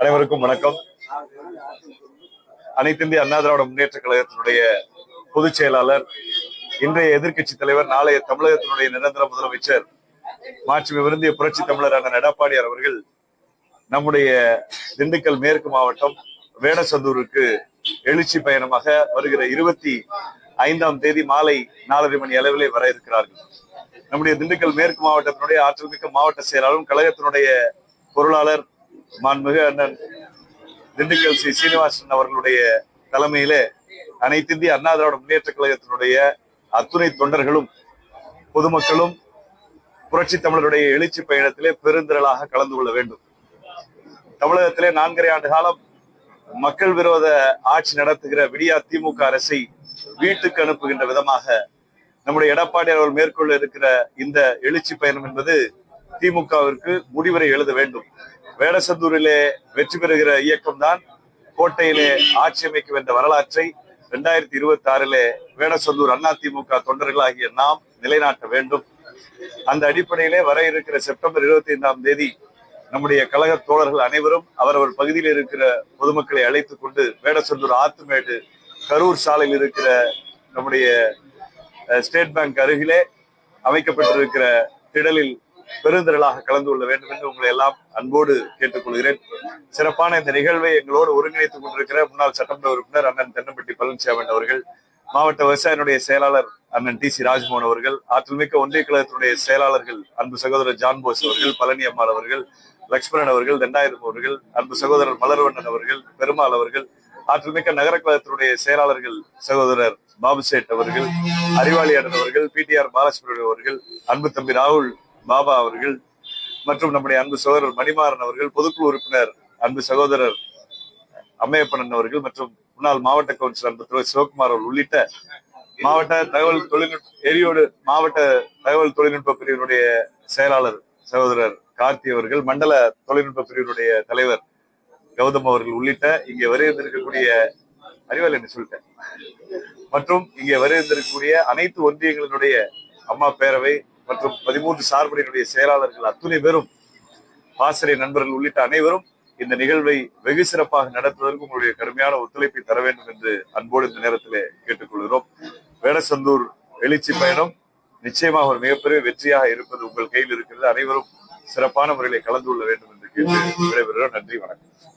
அனைவருக்கும் வணக்கம். அனைத்திந்திய அண்ணா திராவிட முன்னேற்ற கழகத்தினுடைய பொதுச் செயலாளர் இன்றைய எதிர்க்கட்சி தலைவர் நாளைய தமிழகத்தினுடைய நிரந்தர முதலமைச்சர் மாற்றி விருந்திய புரட்சி தமிழர் அண்ணன் எடப்பாடியார் அவர்கள் நம்முடைய திண்டுக்கல் மேற்கு மாவட்டம் வேடசந்தூருக்கு எழுச்சி பயணமாக வருகிற இருபத்தி ஐந்தாம் தேதி மாலை நாலரை மணி அளவிலே வர இருக்கிறார்கள். நம்முடைய திண்டுக்கல் மேற்கு மாவட்டத்தினுடைய ஆற்றல் மிக்க மாவட்ட செயலாளரும் கழகத்தினுடைய பொருளாளர் மாண்புமிகு அண்ணன் திண்டுக்கல் சி சீனிவாசன் அவர்களுடைய தலைமையிலே அனைத்து இந்திய அண்ணா திராவிட முன்னேற்ற கழகத்தினுடைய அத்துணை தொண்டர்களும் பொதுமக்களும் புரட்சி தமிழருடைய எழுச்சி பயணத்திலே பெருந்திரளாக கலந்து கொள்ள வேண்டும். தமிழகத்திலே நான்கரை ஆண்டு காலம் மக்கள் விரோத ஆட்சி நடத்துகிற விடியா திமுக அரசை வீட்டுக்கு அனுப்புகின்ற விதமாக நம்முடைய எடப்பாடி அவர்கள் மேற்கொள்ள இருக்கிற இந்த எழுச்சி பயணம் என்பது திமுகவிற்கு முடிவரை எழுத வேண்டும். வேடசந்தூரிலே வெற்றி பெறுகிற இயக்கம் தான் கோட்டையிலே ஆட்சி அமைக்கும் என்ற வரலாற்றை இரண்டாயிரத்தி இருபத்தி ஆறிலே வேடசந்தூர் அண்ணா திமுக தொண்டர்களாகிய நாம் நிலைநாட்ட வேண்டும். அந்த அடிப்படையிலே வர இருக்கிற செப்டம்பர் இருபத்தி ஐந்தாம் தேதி நம்முடைய கழக தோழர்கள் அனைவரும் அவரவர் பகுதியில் இருக்கிற பொதுமக்களை அழைத்துக் கொண்டு வேடசந்தூர் ஆத்துமேடு கரூர் சாலையில் இருக்கிற நம்முடைய ஸ்டேட் பேங்க் அருகிலே அமைக்கப்பட்டிருக்கிற திடலில் பெருந்திரளாக கலந்து கொள்ள வேண்டும் என்று உங்களை எல்லாம் அன்போடு கேட்டுக்கொள்கிறேன். சிறப்பான இந்த நிகழ்வை எங்களோடு ஒருங்கிணைத்துக் கொண்டிருக்கிற முன்னாள் சட்டமன்ற உறுப்பினர் அண்ணன் தென்னம்பட்டி பழனிசாமி அவர்கள் மாவட்ட விவசாயினுடைய செயலாளர் அண்ணன் டி சி ராஜ்மோகன் அவர்கள் ஆற்றல்மிக்க ஒன்றிய கழகத்தினுடைய செயலாளர்கள் அன்பு சகோதரர் ஜான் போஸ் அவர்கள் பழனி அம்மாள் அவர்கள் லக்ஷ்மணன் அவர்கள் தண்டாயிரம் அவர்கள் அன்பு சகோதரர் மலர்வண்ணன் அவர்கள் பெருமாள் அவர்கள் ஆற்றல்மிக்க நகர கழகத்தினுடைய செயலாளர்கள் சகோதரர் பாபு சேட் அவர்கள் அறிவாளியாளர் அவர்கள் பிடிஆர் பாலசுப்ரமணியம் அவர்கள் அன்பு தம்பி ராகுல் பாபா அவர்கள் மற்றும் நம்முடைய அன்பு சகோதரர் மணிமாறன் அவர்கள் பொதுக்குழு உறுப்பினர் அன்பு சகோதரர் அம்மையப்பன் அவர்கள் மற்றும் முன்னாள் மாவட்ட கவுன்சிலர் அன்பு திரு சிவகுமார் அவர்கள் உள்ளிட்ட மாவட்ட தகவல் தொழில்நுட்ப எரியோடு மாவட்ட தகவல் தொழில்நுட்ப பிரிவினுடைய செயலாளர் சகோதரர் கார்த்தி அவர்கள் மண்டல தொழில்நுட்ப பிரிவினுடைய தலைவர் கௌதம் அவர்கள் உள்ளிட்ட இங்கே வருகின்றிருக்கக்கூடிய அறிவல் என்று சொல்லிட்டேன். மற்றும் இங்கே வருகின்றிருக்கக்கூடிய அனைத்து ஒன்றியங்களினுடைய அம்மா பேரவை மற்றும் பதிமூன்று சார்புடையினுடைய செயலாளர்கள் அத்துணை பேரும் ஆசிரியர் நண்பர்கள் உள்ளிட்ட அனைவரும் இந்த நிகழ்வை வெகு சிறப்பாக நடத்துவதற்கு உங்களுடைய கடுமையான ஒத்துழைப்பை தர வேண்டும் என்று அன்போடு இந்த நேரத்திலே கேட்டுக்கொள்கிறோம். வேடசந்தூர் எழுச்சி பயணம் நிச்சயமாக ஒரு மிகப்பெரிய வெற்றியாக இருப்பது உங்கள் கையில் இருக்கிறது. அனைவரும் சிறப்பான முறையில் கலந்து கொள்ள வேண்டும் என்று கேட்டு விடைபெறுகிறோம். நன்றி வணக்கம்.